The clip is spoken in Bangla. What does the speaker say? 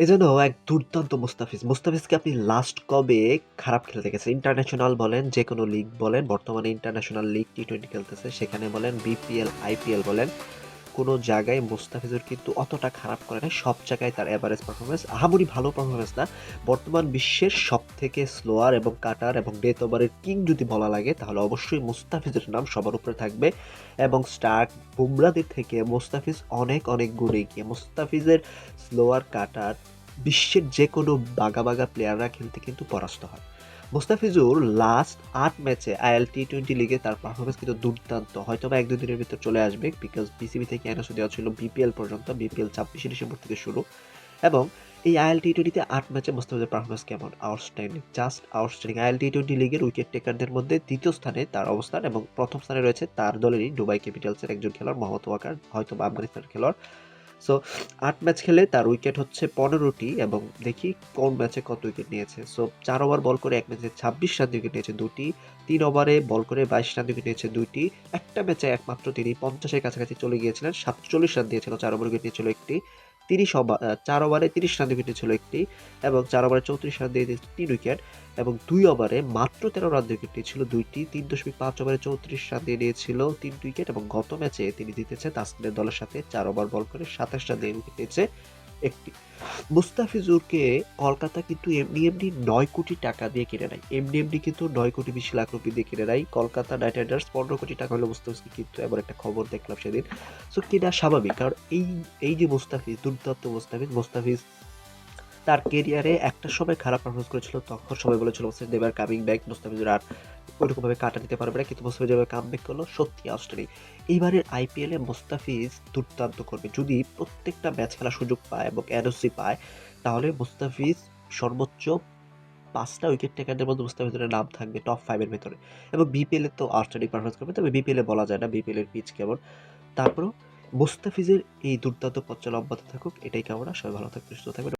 এজন্য এক দুর্দান্ত মুস্তাফিজ। মুস্তাফিজকে আপনি লাস্ট কবে খারাপ খেলতে গেছেন ইন্টারন্যাশনাল বলেন, যে কোনো লিগ বলেন, বর্তমানে ইন্টারন্যাশনাল লিগ টি-টোয়েন্টি খেলতেছে, সেখানে বলেন, বিপিএল, আইপিএল বলেন, কোনো জায়গায় মোস্তাফিজুর কিন্তু অতটা খারাপ করে নাই। সব জায়গায় তার এভারেজ পারফরমেন্স আহামরি ভালো পারফরমেন্স না। বর্তমান বিশ্বের সব থেকে স্লোয়ার এবং কাটার এবং ডেথ ওভারের কিং যদি বলা লাগে, তাহলে অবশ্যই মুস্তাফিজের নাম সবার উপরে থাকবে এবং স্টার্ক, বুমরাদের থেকে মোস্তাফিজ অনেক, অনেক গুণ গিয়ে মোস্তাফিজের স্লোয়ার, কাটার বিশ্বের যেকোনো বাগা বাঘা প্লেয়াররা খেলতে কিন্তু পরাস্ত হয়। মুস্তাফিজুর লাস্ট আট ম্যাচে আইএল টি-টোয়েন্টি লিগে তার পারফরমেন্স কিন্তু দুর্দান্ত। হয়তোবা ১-২ দিনের ভিতর চলে আসবে বিকজ বিসিবি থেকে এনওসি দেওয়া ছিল বিপিএল পর্যন্ত। বিপিএল ২৬শে ডিসেম্বর থেকে শুরু এবং এই আইএল টি-টোয়েন্টিতে আট ম্যাচে মুস্তাফিজের পারফরম্যান্স কেমন? Outstanding, just outstanding. IL T twenty লিগের উইকেট টেকারদের মধ্যে দ্বিতীয় স্থানে তার অবস্থান এবং প্রথম স্থানে রয়েছে তার দলেরই দুবাই ক্যাপিটালসের একজন খেলোয়াড় মোহাম্মদ ওয়াকার, হয়তো বা আফগানিস্তানের খেলোয়াড়। সো আট ম্যাচ খেলে তার উইকেট হচ্ছে ১৫টি এবং দেখি কোন ম্যাচে কত উইকেট নিয়েছে। সো চার ওভার বল করে এক ম্যাচে ২৬ রান উইকেট নিয়েছে ২টি, ৩ ওভারে বল করে ২২ রান উইকেট নিয়েছে দুইটি একটা ম্যাচে একমাত্র তিনি পঞ্চাশের কাছাকাছি চলে গিয়েছিলেন। ৪৭ রান দিয়েছিল, চার ওভার উইকেট নিয়েছিল ১টি। ৩০ ওভা আ ৪ ওভারে ৩০ রান দিয়ে ছিল একটি এবং চার ওভারে ৩৪ রান দিয়ে তিন ৩ উইকেট এবং দুই ওভারে মাত্র ১৩ রান উইকেট নিয়েছিল ২টি। ৩.৫ ওভারে ৩৪ রান দিয়ে নিয়েছিল তিন উইকেট এবং গত ম্যাচে তিনি জিতেছে তাসকিনের দলের সাথে, চার ওভার বল করে ২৭ রান দিয়ে উইকেট নিয়েছে ১টি। মুস্তাফিজুরকে কলকাতা কিন্তু এমনি, এমনি নয় কোটি টাকা দিয়ে কিনে নেয়। এমনি, এমনি কিন্তু নয় কোটি ২০ লাখ রুপি দিয়ে কিনে নেয়। কলকাতা নাইট রাইডার্স ১৫ কোটি টাকা হলে মুস্তাফিজকে কিন্তু এমন একটা খবর দেখলাম সেদিন। সো কেনা স্বাভাবিক। কারণ এই, এই যে মুস্তাফিজ, দুর্দান্ত মুস্তাফিজ, মুস্তাফিজ তার কেরিয়ারে একটা সময় খারাপ পারফরম্যান্স করেছিল। তখন সবাই বলেছিল মুস্তাফিজ এবার কামিং ব্যাক। মুস্তাফিজুর আর ওইরকমভাবে কাটা দিতে পারবে না। কিন্তু মুস্তাফিজ কাম কামব্যাক করল সত্যি আউটস্ট্যান্ডিং। এইবারের আইপিএলে মোস্তাফিজ দুর্দান্ত করবে। যদি প্রত্যেকটা ম্যাচ খেলার সুযোগ পায় এবং এনওসি পায়, তাহলে মুস্তাফিজ সর্বোচ্চ ৫ টা উইকেট টেকারদের মধ্যে মুস্তাফিজুরের নাম থাকবে টপ 5 এর ভেতরে এবং বিপিএল তো আউটস্ট্যান্ডিং পারফরম্যান্স করবে। তবে বিপিএল বলা যায় না বিপিএল এর পিচ কেমন। তারপরেও মুস্তাফিজের এই দুর্দান্ত পথ চলা অব্যাহত থাকুক এটাই কামনা। সবাই ভালো থাকবেন, সুস্থ থাকবেন।